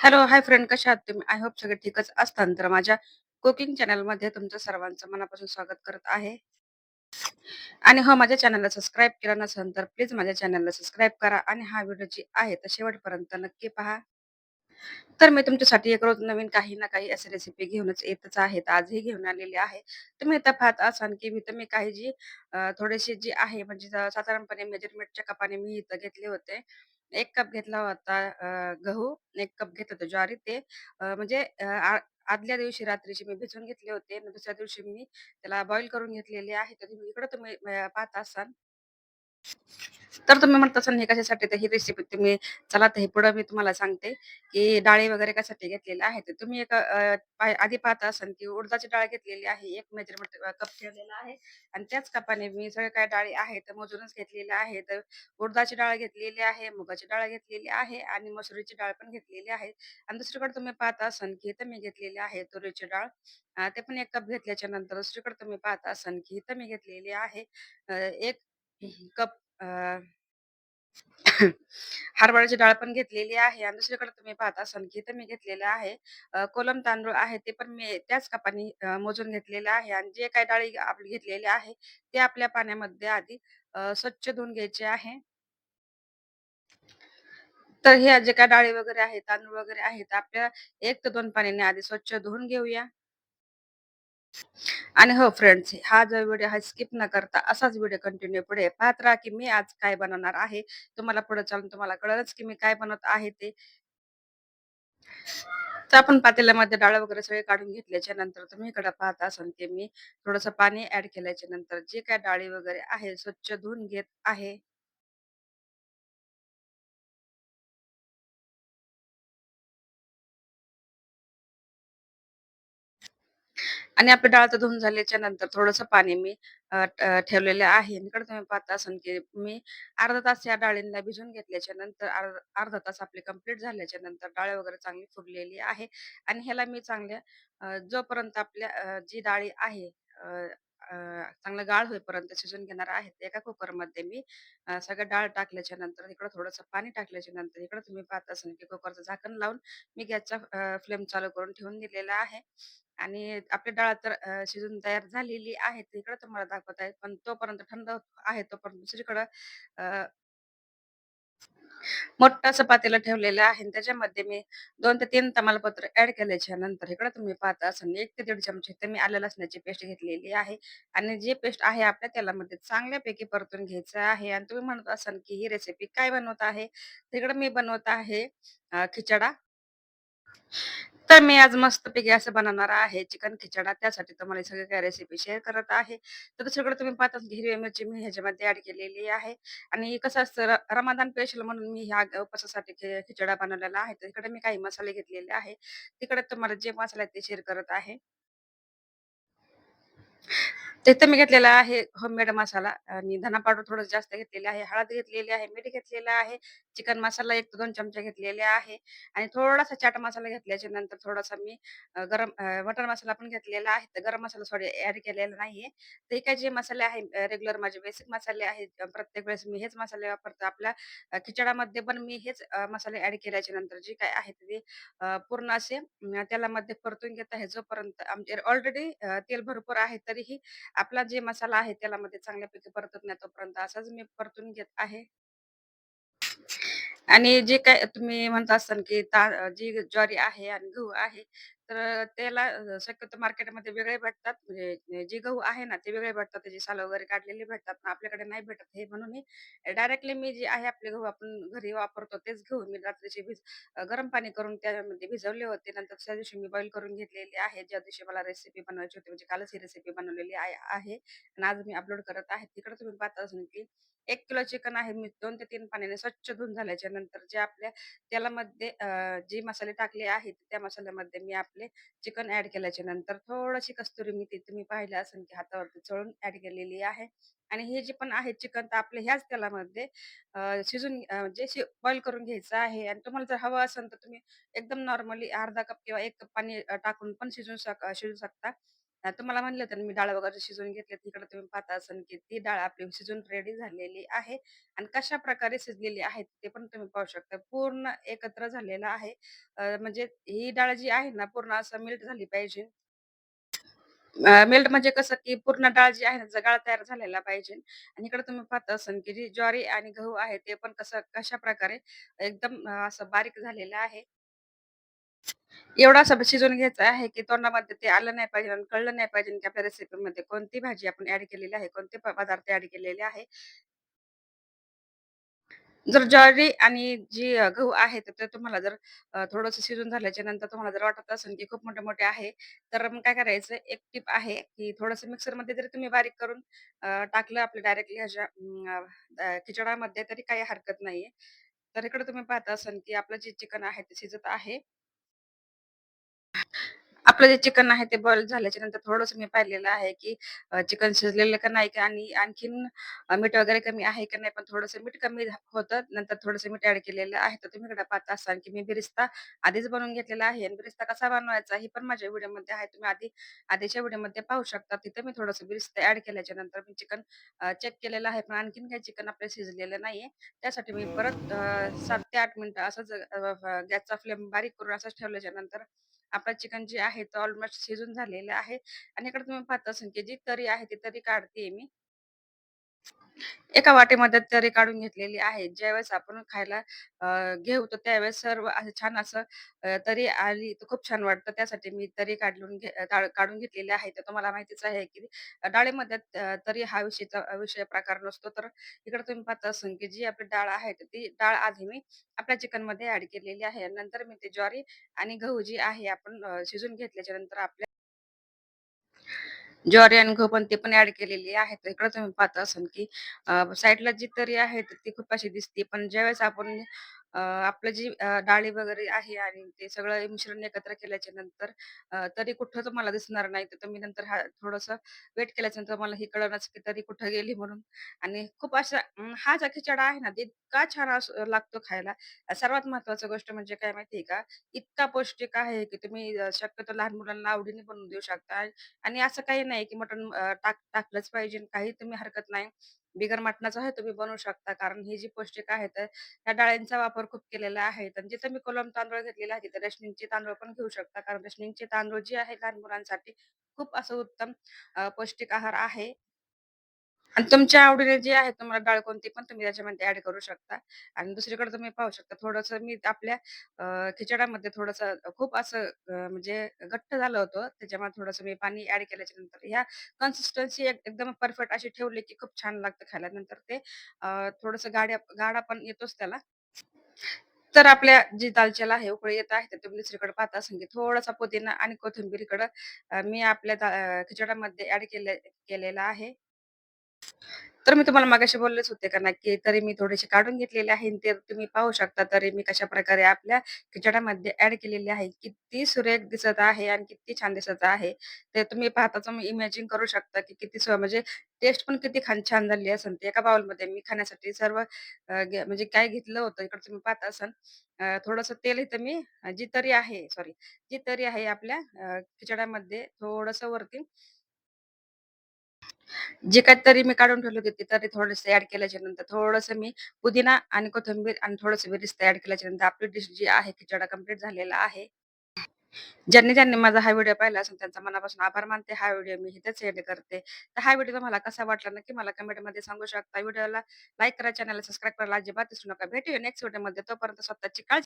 Hello, hi friend कशा आहात तुम्ही? आय होप सगळे ठीकच असताल. तर माझ्या कुकिंग चॅनलमध्ये तुमचं सर्वांचं मनापासून स्वागत करत आहे. आणि हो, माझ्या चॅनलला सबस्क्राईब केलं नसेल तर प्लीज माझ्या चॅनलला सबस्क्राईब करा आणि हा व्हिडिओ जी आहे तर शेवटपर्यंत नक्की पहा. तर मी तुमच्यासाठी एक रोज नवीन काही ना काही अशी रेसिपी घेऊनच येतच आहे. आजही घेऊन आलेली आहे. तुम्ही आता पाहत असाल, की मी तर मी काही जी थोडेसे थोडीशी जी आहे म्हणजे साधारणपणे मेजरमेंटच्या कपाने मी इथं घेतले होते. 1 कप घेतला होता अ, गहू, 1 कप घेतलं होतं ज्वारी. ते अ, म्हणजे अ, आ आदल्या दिवशी रात्रीची मी भिजवून घेतले होते दुसऱ्या दिवशी मी त्याला बॉईल करून घेतलेले आहे. तर तुम्ही इकडे तुम्ही अ, पाहत असाल. तर तुम्ही म्हणत असाल हे कशासाठी? तर ही रेसिपी तुम्ही चला तर हे पुढं मी तुम्हाला सांगते, की डाळी वगैरे कशासाठी घेतलेल्या आहेत. तर तुम्ही एक अ, पाय आधी पाहत असाल, की उडदाची डाळ घेतलेली आहे. एक मेजरमेंट कप ठेवलेला आहे आणि त्याच कपाने मी सगळ्या काय डाळी आहेत तर मोजूनच घेतलेल्या आहेत. तर उडदाची डाळ घेतलेली आहे, मुगाची डाळ घेतलेली आहे आणि मसुरीची डाळ पण घेतलेली आहे आणि दुसरीकडे तुम्ही पाहत असाल, की इथं मी घेतलेली आहे तुरीची डाळ. अ, ते पण एक कप घेतल्याच्या नंतर दुसरीकडे तुम्ही पाहत असाल, की इथं मी घेतलेली आहे अ, 1 कप अ, हरभऱ्याची डाळ पण घेतलेली आहे आणि दुसरीकडे तुम्ही पाहत असाल, की इथं मी घेतलेलं आहे अ, कोलम तांदूळ आहे. ते पण मी त्याच कपाने अ, मोजून घेतलेलं आहे आणि जे काही डाळी आपली घेतलेली आहे, ते आपल्या पाण्यामध्ये आधी अ, स्वच्छ धुवून घ्यायचे आहे. तर ह्या जे काही डाळी वगैरे आहेत, तांदूळ वगैरे आहेत, आपल्या एक ते दोन पाण्याने आधी स्वच्छ धुवून घेऊया. आणि हो फ्रेंड्स, हा जो व्हिडिओ हा स्किप न करता असाच व्हिडिओ कंटिन्यू पुढे पाहत राहा, की मी आज काय बनवणार आहे. तुम्हाला पुढे चालून तुम्हाला कळलंच की मी काय बनवत आहे ते. तर आपण पातेल्यामध्ये डाळ वगैरे सगळे काढून घेतल्याच्या नंतर तुम्ही इकडे पाहत असाल, की मी थोडंसं पाणी ऍड केल्याच्यानंतर जे काय डाळी वगैरे आहे स्वच्छ धुवून घेत आहे. आणि आपली डाळ तर धुवून झाल्याच्यानंतर थोडंसं पाणी मी ठेवलेलं आहे. इकडे तुम्ही पाहत असाल, की मी अर्धा तास या डाळींना भिजून घेतल्याच्या नंतर अर्ध अर्धा तास आपली कंप्लीट झाल्याच्यानंतर डाळ वगैरे चांगली फुगलेली आहे आणि ह्याला मी चांगल्या जोपर्यंत आपल्या जी डाळी आहे चांगलं गाळ होईपर्यंत शिजून घेणार आहे. एका कुकरमध्ये मी सगळं डाळ टाकल्याच्या नंतर इकडं थोडंसं पाणी टाकल्याच्या नंतर इकडं तुम्ही पाहत असाल, की कुकरचं झाकण लावून मी गॅसचा फ्लेम चालू करून ठेवून दिलेला आहे. आणि आपली डाळ तर शिजून तयार झालेली आहे. ते इकडं तुम्हाला दाखवत आहे. पण तोपर्यंत थंड आहे तोपर्यंत दुसरीकडं अ, मोठं असं पातेलं ठेवलेलं आहे आणि त्याच्यामध्ये मी दोन ते तीन तमालपत्र ऍड केल्याच्यानंतर इकडं तुम्ही पाहता असं एक ते दीड चमचे तर मी आलं लसणाची पेस्ट घेतलेली आहे आणि जी पेस्ट आहे आपल्या तेलामध्ये चांगल्यापैकी परतून घ्यायचं आहे आणि तुम्ही म्हणत असाल, की ही रेसिपी काय बनवत आहे? तिकडं मी बनवत आहे खिचडा. तर मी आज मस्तपैकी असं बनवणार आहे चिकन खिचडा. त्यासाठी तुम्हाला सगळे सगळी काही रेसिपी शेअर करत आहे. तर दुसरीकडे तुम्ही पाहताच हिरवी मिरची मी ह्याच्यामध्ये ऍड केलेली आहे आणि कसं असतं रमादान रमदान स्पेशल म्हणून मी ह्या उपासासाठी खिचडा बनवलेला आहे. तर इकडे मी काही मसाले घेतलेले आहे. तिकडे तुम्हाला जे मसाले ते शेअर करत आहे. तिथं मी घेतलेला आहे होममेड मसाला आणि धना पावडर थोडं जास्त घेतलेली आहे. हळद घेतलेली आहे, मीठ घेतलेलं आहे, चिकन मसाला एक दोन चमचे घेतलेले आहे आणि थोडासा चाट मसाला घेतल्याच्या नंतर थोडासा मी गरम बटर मसाला पण घेतलेला आहे. तर गरम मसाला थोडे ऍड केलेला नाहीये. तर हे काय जे मसाले आहे रेग्युलर माझे बेसिक मसाले आहेत. प्रत्येक वेळेस मी हेच मसाले वापरतो आपल्या खिचडामध्ये पण मी हेच मसाले ऍड केल्याच्यानंतर जे काय आहे ते पूर्ण असे त्याला मध्ये परतून घेत आहे. जोपर्यंत आमचे ऑलरेडी तेल भरपूर आहे तरीही आपला जे मसाला आहे त्याला मध्ये चांगल्यापैकी परतून नाही तोपर्यंत असाच मी परतून घेत आहे. आणि जे काय तुम्ही म्हणत असाल, की ता जी ज्वारी आहे आणि गहू आहे, तर त्याला शक्यतो मार्केटमध्ये वेगळे भेटतात. म्हणजे, म्हणजे जे गहू आहे ना, ते वेगळे भेटतात. त्याची साल वगैरे काढलेली भेटतात. पण आपल्याकडे नाही भेटत हे म्हणून मी डायरेक्टली मी जे आहे आपले गहू आपण घरी वापरतो तेच गहू मी रात्रीचे भिज गरम पाणी करून त्यामध्ये भिजवले होते. नंतर त्या दिवशी मी बॉईल करून घेतलेले आहे. ज्या दिवशी मला रेसिपी बनवायची होती, म्हणजे कालच ही रेसिपी बनवलेली आहे आणि आज मी अपलोड करत आहे. तिकडे तुम्ही पाहता असून की एक किलो चिकन आहे. मी दोन ते तीन पाण्याने स्वच्छ धुवून झाल्याच्यानंतर जे आपल्या तेलामध्ये जे मसाले टाकले आहेत, त्या मसाल्यामध्ये मी आपले चिकन ऍड केल्याच्यानंतर थोडीशी कस्तुरी मेथी तुम्ही पाहिलं असेल, की हातावरती चळून ऍड केलेली आहे आणि हे जे पण आहे चिकन तर आपलं ह्याच तेलामध्ये शिजून म्हणजे बॉईल करून घ्यायचं आहे आणि तुम्हाला जर हवं असेल तर तुम्ही एकदम नॉर्मली अर्धा कप किंवा एक कप पाणी टाकून पण शिजवू शक शिजू शकता. अ, तुम्हाला म्हणलं होतं ना मी डाळ वगैरे शिजवून घेतली. तिकडे तुम्ही पाहता असाल की ती डाळ आपली शिजून रेडी झालेली आहे आणि कशाप्रकारे शिजलेली आहे ते पण तुम्ही पाहू शकता. पूर्ण एकत्र झालेलं आहे. अ, म्हणजे ही डाळ जी आहे ना पूर्ण असं मेल्ट झाली पाहिजे. अ, मेल्ट म्हणजे कसं, की पूर्ण डाळ जी आहे ना, त्याचा गाळ तयार झालेला पाहिजे आणि इकडे तुम्ही पाहत असाल, की जी ज्वारी आणि गहू आहे, ते पण कसं कशाप्रकारे एकदम अ, असं बारीक झालेलं आहे. एवढा असं शिजवून घ्यायचा आहे, की तोंडामध्ये ते आलं नाही पाहिजे आणि कळलं नाही पाहिजे, की आपल्या रेसिपीमध्ये कोणती भाजी आपण ॲड केलेली आहे, कोणते प पदार्थ ॲड केलेले आहे. जर ज्वारी आणि जी अ, गहू आहे तर ते तुम्हाला जर अ, थोडंसं शिजून झाल्याच्यानंतर तुम्हाला जर वाटत असेल, की खूप मोठे-मोठे आहे, तर मग काय करायचं, एक टिप आहे, की थोडंसं मिक्सरमध्ये जरी तुम्ही बारीक करून अ, टाकलं आपलं डायरेक्टली ह्याच्या अं, अ, तरी काही हरकत नाहीये. तर इकडे तुम्ही पाहत असाल, की आपलं जे चिकन आहे ते शिजत आहे. आपलं जे चिकन आहे ते बॉईल झाल्याच्यानंतर थोडंसं मी पाहिलेलं आहे, की चिकन शिजलेलं का नाही का आणि आणखीन मीठ वगैरे कमी आहे का नाही, पण थोडंसं मीठ कमी होतं. नंतर थोडंसं मीठ ॲड केलेलं आहे. तर तुम्ही इकडे पाहत असाल, की मी बिरिस्ता आधीच बनवून घेतलेला आहे आणि बिरिस्ता कसा बनवायचा हे पण माझ्या व्हिडिओमध्ये आहे. तुम्ही आधी आधीच्या व्हिडिओमध्ये पाहू शकता. तिथे मी थोडंसं बिरिस्ता ॲड केल्याच्यानंतर मी चिकन चेक केलेलं आहे. पण आणखीन काही चिकन आपलं शिजलेलं नाहीये. त्यासाठी मी परत सात ते आठ मिनिटं असंच गॅसचा फ्लेम बारीक करून असंच ठेवल्याच्या नंतर आपला चिकन जे आहे ते ऑलमोस्ट शिजून झालेलं आहे आणि इकडे तुम्ही पाहत असाल की जी तरी आहे ती तरी काढतेय मी. एका वाटीमध्ये तरी काढून घेतलेली आहे. ज्यावेळेस आपण खायला अ, घेऊ तर त्यावेळेस सर्व असं छान असं अ, तरी आली तर खूप छान वाटतं. त्यासाठी मी तरी काढून घे अ, काढ काढून घेतलेली आहे. तर तुम्हाला माहितीच आहे की डाळीमध्ये अ, तरी हा विषयचा विषय प्रकार नसतो. तर इकडे तुम्ही पाहत असाल की जी आपली डाळ आहे तर ती डाळ आधी मी आपल्या चिकनमध्ये ॲड केलेली आहे. नंतर मी ती ज्वारी आणि गहू जी आहे आपण अ, शिजून घेतल्याच्या नंतर आपल्या ज्वारी आणि गहू पण ते पण ऍड केलेली आहे. तर इकडे तुम्ही पाहत असाल, की साईडला जी तरी आहे ती खूप अशी दिसते. पण ज्यावेळेस आपण अ, आपलं जी अ, डाळी वगैरे आहे आणि ते सगळं मिश्रण एकत्र केल्याच्यानंतर अ, तरी कुठं तुम्हाला दिसणार नाही. तर तुम्ही नंतर हा थोडंसं वेट केल्याच्यानंतर मला हे कळेनाच, की तरी कुठं गेली म्हणून. आणि खूप अशा अं, हा जो खिचडा आहे ना, ते इतका छान अस लागतो खायला. सर्वात महत्त्वाची गोष्ट म्हणजे काय माहिती का? इतका पौष्टिक आहे, की तुम्ही अ, शक्यतो लहान मुलांना आवडीने बनवून देऊ शकता. आणि असं काही नाही, की मटण अ, टाक टाकलंच पाहिजे. काही तुम्ही हरकत नाही. बिगर मटणाचा आहे तुम्ही बनवू शकता. कारण ही जी पौष्टिक आहे, तर त्या डाळींचा वापर खूप केलेला आहे. आणि जिथं मी कोलम तांदूळ घेतलेला आहे, तिथे रेशनिंगचे तांदूळ पण घेऊ शकता. कारण रेशनिंगचे तांदूळ जे आहे लहान मुलांसाठी खूप असं उत्तम पौष्टिक आहार आहे. आणि तुमच्या आवडीने जे आहे तुम्हाला डाळ कोणती पण तुम्ही त्याच्यामध्ये ऍड करू शकता. आणि दुसरीकडे तुम्ही पाहू शकता थोडस मी आपल्या खिचडामध्ये थोडस खूप असं म्हणजे घट्ट झालं होतं. त्याच्यामध्ये थोडंसं मी पाणी ऍड केल्याच्यानंतर ह्या कन्सिस्टन्सी एकदम परफेक्ट अशी ठेवली, की खूप छान लागतं खायला. नंतर ते थोडस गाड्या गाडा पण येतोच त्याला. तर आपल्या जी दालच्याला आहे, उकळी येत आहे, तर तुम्ही दुसरीकडे पाहता असाल, थोडासा पुदिना आणि कोथिंबीर इकडं मी आपल्या दा अ, खिचड्यामध्ये केले केलेला आहे. तर मी तुम्हाला मगाशी बोललेच होते का नाही, की तरी मी थोडेसे काढून घेतलेले आहे. ते तुम्ही पाहू शकता तरी मी कशाप्रकारे आपल्या खिचड्यामध्ये ॲड केलेली आहे. किती सुरेख दिसत आहे आणि किती छान दिसत आहे. ते तुम्ही पाहताच तुम्ही इमॅजिन करू शकता, की किती म्हणजे टेस्ट पण किती खान छान झाली असेल. ते एका बाउलमध्ये मी खाण्यासाठी सर्व अ, घे म्हणजे काय घेतलं होतं इकडे तुम्ही पाहत असाल. अ, थोडंसं तेल इथं मी जी तरी आहे सॉरी जी तरी आहे आपल्या अ, खिचड्यामध्ये थोडंसं वरती जे काही तरी मी काढून ठेवली होती, ते तरी थोडंसं ऍड केल्याच्यानंतर थोडंसं मी पुदिना आणि कोथिंबीर आणि थोडंसं विरीस तयार केल्याच्यानंतर आपली डिश जी आहे खिचडा कंप्लीट झालेला आहे. ज्यांनी ज्यांनी माझा हा व्हिडिओ पाहिला असेल त्यांचा मनापासून आभार मानते. हा व्हिडिओ मी इथेच एंड करते. तर हा व्हिडिओ तुम्हाला कसा वाटला नक्की मला कमेंटमध्ये सांगू शकता. व्हिडिओला लाईक करा, चॅनलला सबस्क्राईब करायला अजिबात विसरू नका. भेटूया नेक्स्ट व्हिडिओमध्ये. तोपर्यंत स्वतःची काळजी